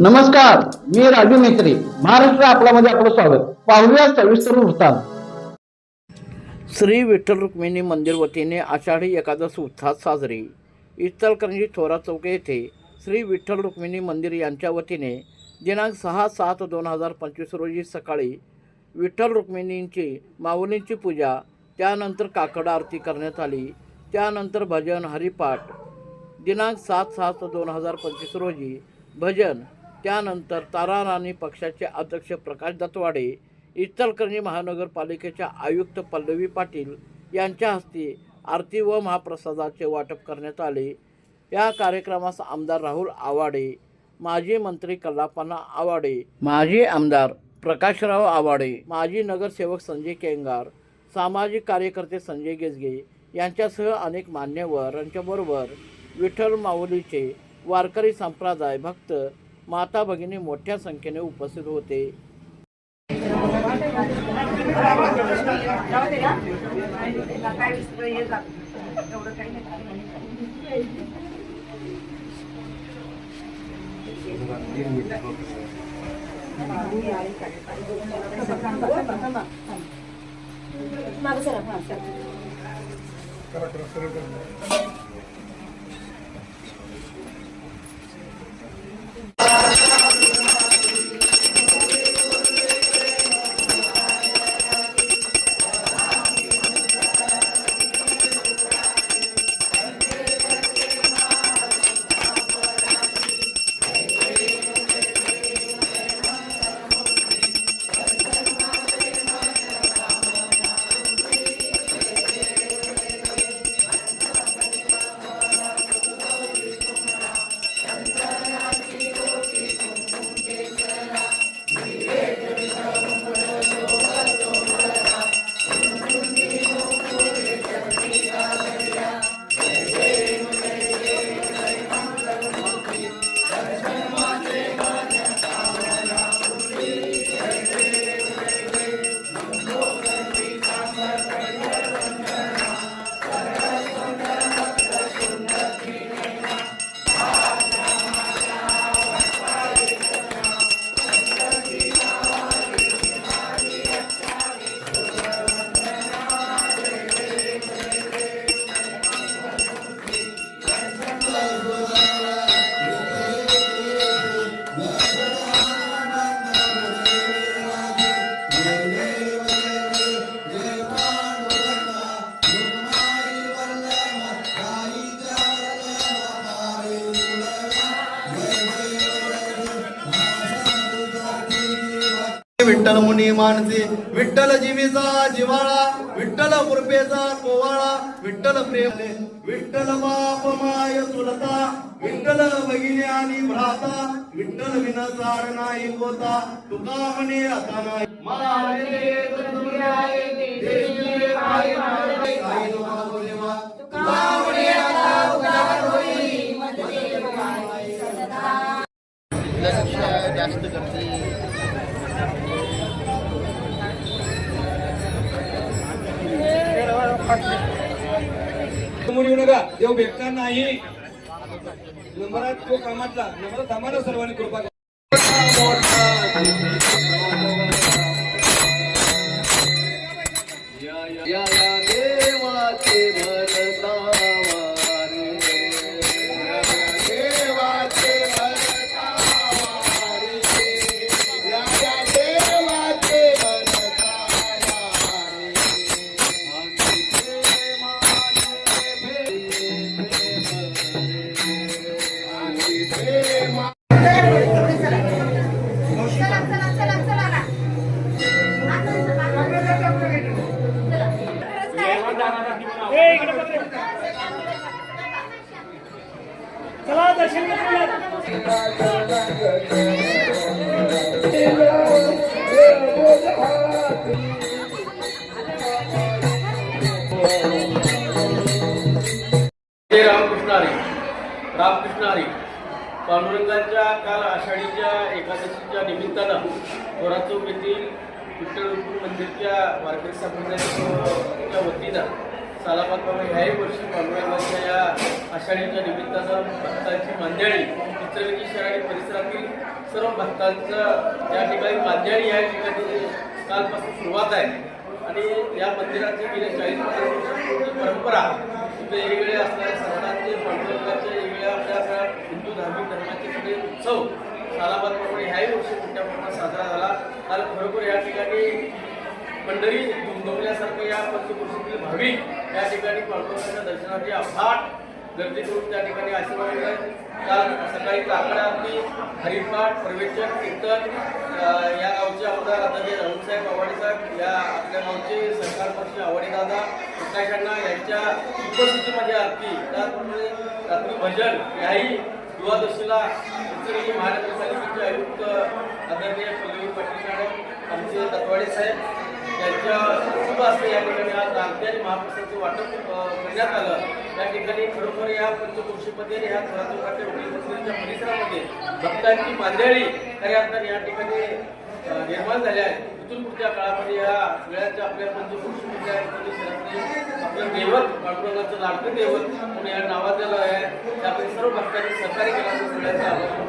नमस्कार मी राजू मेत्री महाराष्ट्र आपल्यामध्ये आपलं स्वागत. पाहूया सविस्तर वृत्तांत. श्री विठ्ठल रुक्मिणी मंदिर वतीने आषाढी एकादश उत्साहात साजरी. इचलकरंजी थोरा चौक येथे श्री विठ्ठल रुक्मिणी मंदिर यांच्या वतीने दिनांक सहा सात दोन हजार पंचवीस रोजी सकाळी विठ्ठल रुक्मिणींची माऊलींची पूजा त्यानंतर काकड आरती करण्यात आली त्यानंतर भजन हरिपाठ. दिनांक सात सात दोन हजार पंचवीस रोजी भजन त्यानंतर तारा राणी पक्षाचे अध्यक्ष प्रकाश दत्तवाडे इचलकरंजी महानगरपालिकेच्या आयुक्त पल्लवी पाटील यांच्या हस्ते आरती व महाप्रसादाचे वाटप करण्यात आले. या कार्यक्रमास आमदार राहुल आवाडे माजी मंत्री कल्लापना आवाडे माजी आमदार प्रकाशराव आवाडे माजी नगरसेवक संजय केंगार सामाजिक कार्यकर्ते संजय गेजगे यांच्यासह अनेक मान्यवर यांच्याबरोबर विठ्ठल माऊलीचे वारकरी संप्रदाय भक्त माता भगिनी मोठ्या संख्येने उपस्थित होते. विठ्ठल मुनी मानसी विठ्ठल जीवीचा जिवाळा विठ्ठल कृपेचा कोवाळा विठ्ठल प्रेम विठ्ठल बाप माय चुलता विठ्ठल भगिनी आणि भ्राता विठ्ठल विना सार नाही. होता तुका म्हणे आता नाही मला रे समोर येऊ नका. देव भेटणार नाही. नंबरात तो कामातला. नंबर थांबा सर्वांनी कृपा चला दर्शन पांडुरंगाच्या काल आषाढीच्या एकादशीच्या निमित्तानं थोरा चौक येथील विठ्ठल रुक्मिणी मंदिरच्या वारकरी संप्रदायाच्या वतीनं सालाबादप्रमाणे ह्याही वर्षी पांडुरंगाच्या या आषाढीच्या निमित्तानं भक्तांची मंडळी इस्रवेली शहर आणि परिसरातील सर्व भक्तांचं या ठिकाणी मांदियाळी या ठिकाणी कालपासून सुरुवात आहे. आणि या मंदिराची गेल्या चाळीस वर्षांची परंपरा वेगवेगळे असणाऱ्या सणांचे पांडुरंगाचे हो, उत्सव सालाबादप्रमाणे ह्याही वर्षी मोठ्या प्रमाणात साजरा झाला. काल खरोखर या ठिकाणी पंढरी दुमदवल्यासारखं या पंचकृषीतील भाविक या ठिकाणी पांडुरंगाच्या दर्शनाची अफाट गर्दी करून त्या ठिकाणी आशीर्वाद घेतात काल सकाळी काकडा आरती हरिपाठ प्रवेचक कीर्तन या गावचे आमदार आदरणीय राहुलसाहेब आवाडे साहेब या आपल्या गावचे सरकार पक्ष आवाडे दादा प्रकाशांना यांच्या उपस्थितीमध्ये आरती. त्याचप्रमाणे रात्री भजन याही द्वादशीला इचलकरंजी महानगरपालिकेचे आयुक्त आदरणीय पल्लवी पाटील मॅडम आमचे दत्वाडे साहेब यांच्या महत्त्व असते या ठिकाणी. आज आरती आणि महाप्रसादचं वाटप करण्यात आलं. या ठिकाणी खरोखर या पंचकोशीमध्ये आणि ह्या थोरातोकाच्या वडील मंदिराच्या परिसरामध्ये भक्तांची मांदियाळी खऱ्या अर्थाने या ठिकाणी निर्माण झाल्या आहेत. इथून पुढच्या काळामध्ये या सगळ्यांच्या आपल्या पंचकृषीमध्ये या आपलं दैवत पांडुरंगाचं लाडकं दैवत म्हणून या नावात आहे त्यापैकी सर्व भक्तांनी सहकार्य केलं असं सगळ्यांचं आवाहन